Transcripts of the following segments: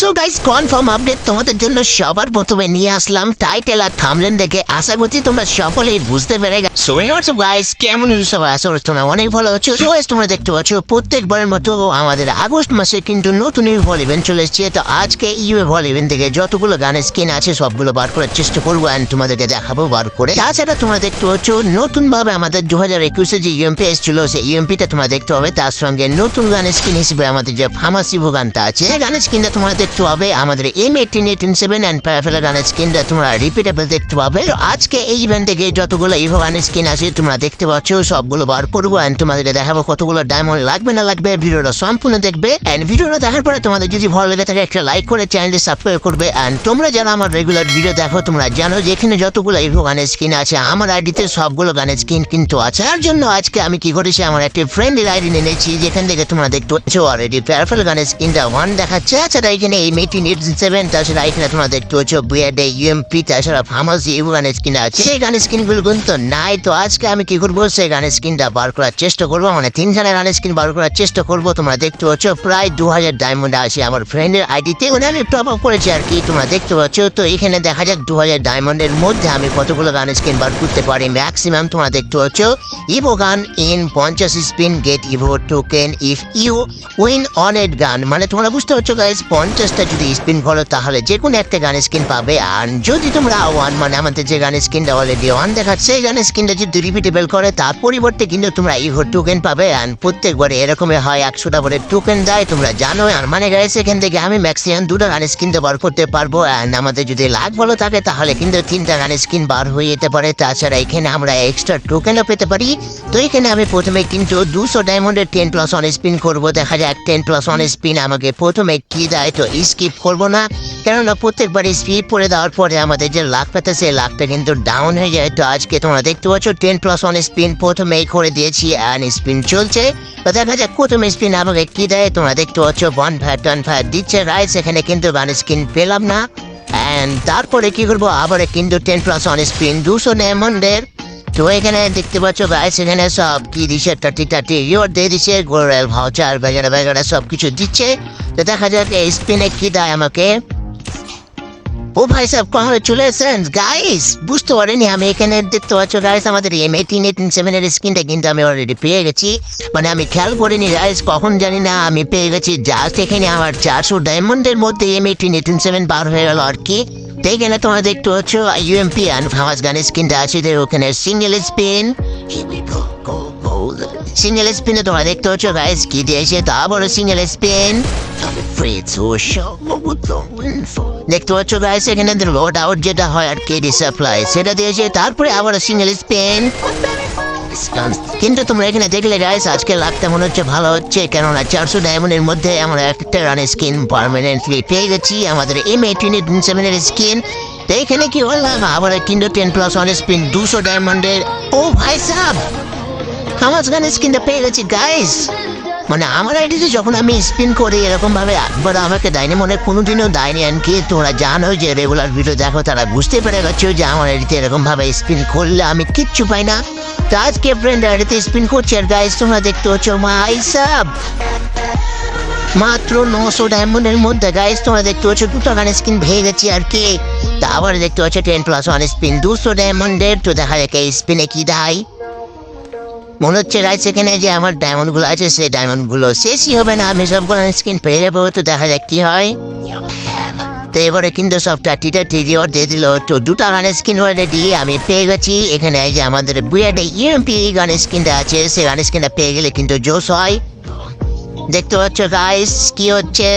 So guys confirm update তোমাদের জন্য সবার প্রথমে নিয়ে আসলাম টাইটেল আর থামলেন দেখে আশা করছি তোমরা সকলেই বুঝতে পেরে গেছো। সো হোয়াটসঅ্যাপ গাইস কেমন সবাই? আশা করছি তোমরা অনেক ভালো আছো। সো guys, তোমরা দেখতে পাচ্ছ প্রত্যেকবারের মতো আমাদের আগস্ট মাসে কিন্তু নতুন ভল ইভেন্ট চলে এসেছে। তো আজকে ইউ ভল ইভেন্ট থেকে যতগুলো গানের স্কিন আছে সবগুলো বার করার চেষ্টা করব অ্যান্ড তোমাদেরকে দেখাবো বার করে। তাছাড়া তোমরা দেখতে পাচ্ছ নতুন ভাবে আমাদের দু হাজার একুশে যে ইউএমপি এসেছিল সেই ইউএমপিটা তোমরা দেখতে হবে তার সঙ্গে নতুন গানের স্কিন হিসেবে আমাদের যে ফার্মাসি গানটা আছে গানের স্কিনটা তোমরা দেখতে পাবে আমাদের M eighteen eighteen seven and প্যারাফেলা গানের স্কিনটা তোমরা রিপিটেবল দেখতে পাবে। আজকে এই ইভেন্ট থেকে যতগুলো ইভো গানের স্কিন আছে তোমরা দেখতে পাচ্ছ, সবগুলো বার করব অ্যান্ড তোমাদেরকে দেখাবো কতগুলো ডায়মন্ড লাগবে, না লাগবে, ভিডিওটা সম্পূর্ণ দেখবে। অ্যান্ড ভিডিওটা দেখার পরে তোমাদের যদি ভালো লেগে থাকে, একটা লাইক করে চ্যানেলটি সাবস্ক্রাইব করবে। অ্যান্ড তোমরা যারা আমার রেগুলার ভিডিও দেখো, তোমরা জানো যেখানে যতগুলো ইভো গানের স্কিন আছে, আমার আইডিতে সবগুলো গানের স্কিন কিন্তু আছে। তার জন্য আজকে আমি কি করেছি, আমার একটি ফ্রেন্ডের আইডি নিয়েছি, যেখান থেকে তোমরা দেখতে পাচ্ছ অলরেডি প্যারাফেল গানের স্কিনটা ওয়ান দেখাচ্ছে। তাছাড়া এখানে মেটিন এইট সেভেন তাছাড়া এখানে তোমরা দেখতে পাচ্ছ। বিয়ার্ডে ইউএমপি তাছাড়া ফার্মাসি ইভো গানের স্কিন আছে। সেই গানের স্কিনগুলো কিন্তু নাই। তো আজকে আমি কি করব? সেই গানের স্কিনটা বার করার চেষ্টা করব। মানে তিনখানা গানের স্কিন বার করার চেষ্টা করব। তোমরা দেখতে পাচ্ছ, প্রায় দু হাজার ডায়মন্ড আছে আমার ফ্রেন্ডের আইডিতে মানে আমি টপ আপ করেছি আর কি, তোমরা দেখতে পাচ্ছ। তো এখানে দেখা যাক দু হাজার ডায়মন্ডের মধ্যে আমি কতগুলো গানের স্কিন বার করতে পারি। ম্যাক্সিমাম তোমরা দেখতে পাচ্ছ ইভো গান ইন পঞ্চাশ spin get Evo token if you win on at gun. মানে তোমরা বুঝতে পারছ গাইজ পঞ্চাশটা যদি স্পিন করো তাহলে যে কোনো একটা গানের স্কিন পাবে। আর যদি তোমরা ওয়ান মানে আমাদের যে গানের স্কিনটা অলরেডি ওয়ান দেখাচ্ছে, সেই গানের স্কিনটা যদি রিপিটেবল করে, তার পরিবর্তে কিন্তু তোমরা ইভো টোকেন পাবে। আর প্রত্যেকবারে এরকমই হয়, একশোটা করে টোকেন দেয়। তোমরা জানো আর মানে গাইজ এখান থেকে আমি ম্যাক্সিমাম দুটো গানের স্কিনটা বার করতে পারব। অ্যান্ড আমাদের যদি লাখ ভালো থাকে, তাহলে কিন্তু তিনটা গানের স্কিন বার হয়ে যেতে পারে। তাছাড়া এখানে আমরা এক্সট্রা টোকেনও পেতে পারি। তো এখানে আমি প্রথমে কিন্তু দুশো ডায়মন্ডের টেন প্লাস ওয়ান স্পিন করব। দেখা যাক টেন প্লাস ওয়ান স্পিন আমাকে প্রথমে কি দেয়। তো স্কিপ করব না। কেননা প্রত্যেকবার স্পিড পরে দেওয়ার পরে আমাদের যে লাখ পেতে, সেই লাখটা কিন্তু ডাউন হয়ে যায়। তো আজকে তোমরা দেখতে পাচ্ছ টেন প্লাস ওয়ান স্পিন প্রথমেই করে দিয়েছি অ্যান্ড স্পিন চলছে। তো দেখা যাক প্রথম স্পিন আমাকে কি দেয়। তোমরা দেখতে পাচ্ছ ওয়ান ফায়ার টন ফায়ার দিচ্ছে। রাইস এখানে কিন্তু ওয়ান স্কিন পেলাম না। অ্যান্ড তারপরে কি করব? আবার কিন্তু টেন প্লাস ওয়ান স্পিন দুশো ডায়মন্ডের তো এখানে দেখতে পাচ্ছ গাইস এখানে সব কি দিচ্ছে থার্টি থার্টি রিওয়ার্ড দিয়ে দিচ্ছে গোরেল ভাউচার বেগারা বেগারা সব কিছু দিচ্ছে। তো দেখা যাক এই স্পিনে কি দেয় আমাকে। ও ভাই সাহেব কখন চলে এসেছেন? গাইস বুঝতে পারিনি আমি, এখানে দেখতে পাচ্ছ গাইস আমাদের এম এইটিন এইটিন সেভেনের স্ক্রিনটা কিন্তু আমি অলরেডি পেয়ে গেছি। মানে আমি খেয়াল করিনি গাইস কখন জানি না, আমি পেয়ে গেছি। জাস্ট এখানে আমার চারশো ডায়মন্ডের মধ্যে এম এইটিন এইটিন সেভেন বার হয়ে গেল আর কি। তো এখানে তোমরা দেখতে পাচ্ছ ইউএমপি অ্যান্ড ফামাস গানের স্ক্রিনটা আছে যে ওখানে সিঙ্গেল স্পিন সিঙ্গেল স্পিনে তোমরা দেখতে পাচ্ছ গাইস কি দিয়েছে তা বড় সিঙ্গেল স্পিন দেখতে পাচ্ছ গাইস এখানে লোড আউট যেটা হয় আর কেডি সাপ্লাই সেটা দিয়েছে তারপরে আবার সিঙ্গেল স্পেন কিন্তু তোমরা এখানে দেখলে গাইস আজকে লাগতে মনে হচ্ছে ভালো হচ্ছে, কেননা চারশো ডায়মন্ডের মধ্যে আমরা একটা রানের স্কিন পারমানেন্টলি পেয়ে গেছি, আমাদের এম এইটিন সেভেনের স্কিন তো এখানে কি বললাম, আবার কিন্তু টেন প্লাস ওয়ান স্পিন দুশো ডায়মন্ডের ও ভাই সাহ আমার গানের স্কিনটা পেয়ে গেছি গাইস মানে আমার আইডিতে যখন আমি স্পিন করি এরকম ভাবে একবার আমাকে দেয়নি, মনে কোনোদিনও দেয়নি। কি তোমরা জানো যে রেগুলার ভিডিও দেখো, তারা বুঝতে পেরে গেছো যে আমার আইডিতে এরকম ভাবে স্পিন করলে আমি কিচ্ছু পাই না। তো আজকে ফ্রেন্ড আইডিতে স্পিন করছে। আর গাইস তোমরা দেখতে হচ্ছ মাই সাব মাত্র নশো ডায়মন্ডের মধ্যে গাইস তোমরা দেখতে পাচ্ছ দুটো গান স্কিন ভেঙে গেছি আর কি। তা আবার দেখতে পাচ্ছ টেন প্লাস ওয়ান স্পিন দুশো ডায়মন্ডের তো দেখা যাক এই স্পিনে কি দেয়। মনে হচ্ছে রাইট সেখানে যে আমার ডায়মন্ডগুলো আছে, সেই ডায়মন্ডগুলো শেষই হবে না। আমি সবগুলো স্ক্রিন পেয়ে যাব, তো দেখা যাক কি হয়। তো এবারে কিন্তু সব টাটিটা টিরিওর দিয়ে দিল। তো দুটো গানের স্ক্রিন অলরেডি আমি পেয়ে গেছি। এখানে যে আমাদের বুয়াডে ইএমপি গানের স্ক্রিনটা আছে, সেই গানের স্ক্রিনটা পেয়ে গেলে কিন্তু জোশ হয়। দেখতে পাচ্ছ গাইস কি হচ্ছে?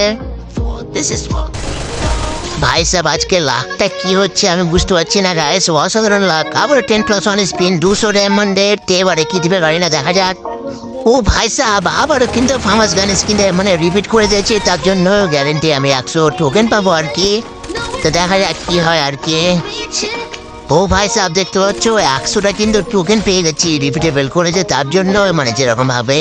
ভাই সাহেব, আজকে লাখটা কি হচ্ছে আমি বুঝতে পারছি না গাইস অসাধারণ লাখ। আবার টেন প্লাস ওয়ান স্পিন দুশো ডায়মন্ডের তে এবারে কি দিবে গাড়ি না, দেখা যাক। ও ভাই সাহেব, আবারও কিন্তু ফার্মাস গান স্কিনটা মানে রিপিট করে দিয়েছে, তার জন্য গ্যারেন্টি আমি একশো টোকেন পাবো আর কি। তো দেখা যাক কি হয় আর কি। ও ভাই সাহেব, দেখতে পাচ্ছ, একশোটা কিন্তু টোকেন পেয়ে গেছি রিপিটেবল করেছে, তার জন্য মানে যেরকম ভাবে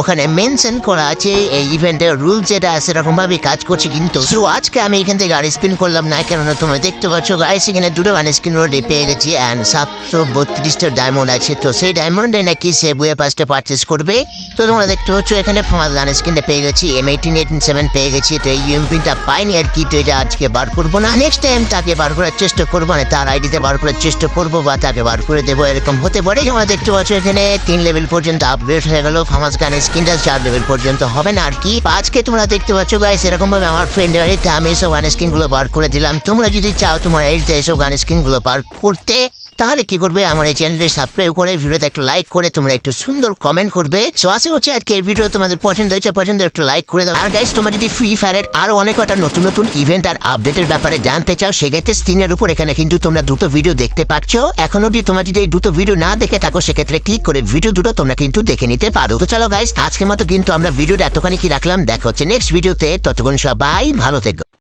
ওখানে মেনশন করা আছে, এই ইভেন্টের রুল যেটা সেরকম ভাবে কাজ করছে কিন্তু। শুধু আজকে আমি এখান থেকে গাড়ি স্পিন করলাম না, কেননা তোমরা দেখতে পাচ্ছ গাইস এখানে দুটো গান স্ক্রিন রোডে পেয়ে গেছি অ্যান্ড সাতশো বত্রিশটা ডায়মন্ড আছে। তো সেই ডায়মন্ডে নাকি সে বইয়ে পাঁচটা পারচেস করবে। তো তোমরা দেখতে পাচ্ছ এখানে ফাঁস গান স্ক্রিনটা পেয়ে গেছি এম এইটিন এইটিন সেভেন পেয়ে গেছি, তো এই ইউএমপিটা পাইনি আর কি, তো এটা আজকে বার করব না। নেক্সট টাইম তাকে বার করার চেষ্টা করব না তার আইডিতে বার করার চেষ্টা করব বা তাকে বার করে দেবো, এরকম হতে পারে। তোমরা দেখতে পাচ্ছ এখানে তিন লেভেল পর্যন্ত আপগ্রেড হয়ে গেল ফামাস গান স্ক্রিনটা চার লেভেল পর্যন্ত হবে না আর কি। আজকে তোমরা দেখতে পাচ্ছ গাইস এরকম ভাবে আমার ফ্রেন্ড আমি এসব গান স্ক্রিনগুলো বার করে দিলাম। তোমরা যদি চাও তোমার এইতে এসব গান স্ক্রিনগুলো বার করতে তাহলে কি করবে? আমার এই চ্যানেলটি সাবস্ক্রাইব করে, ভিডিওতে একটা লাইক করে, তোমরা একটু সুন্দর কমেন্ট করবে। সো আশা করছি আজকে এই ভিডিও তোমাদের পছন্দ হয়েছে, পছন্দ একটু লাইক করে দাও। আর গাইস তোমরা যদি ফ্রি ফায়ারের আরও অনেক কটা নতুন নতুন ইভেন্ট আর আপডেটের ব্যাপারে জানতে চাও, সেক্ষেত্রে স্ক্রিনের উপর এখানে কিন্তু তোমরা দুটো ভিডিও দেখতে পাচ্ছ। এখন অব্দি তোমরা যদি এই দুটো ভিডিও না দেখে থাকো, সেক্ষেত্রে ক্লিক করে ভিডিও দুটো তোমরা কিন্তু দেখে নিতে পারো। তো চলো গাইস আজকের মতো কিন্তু আমরা ভিডিওটা এতখানি কি রাখলাম? দেখা হচ্ছে নেক্সট ভিডিওতে ততক্ষণ সবাই ভালো থেকো।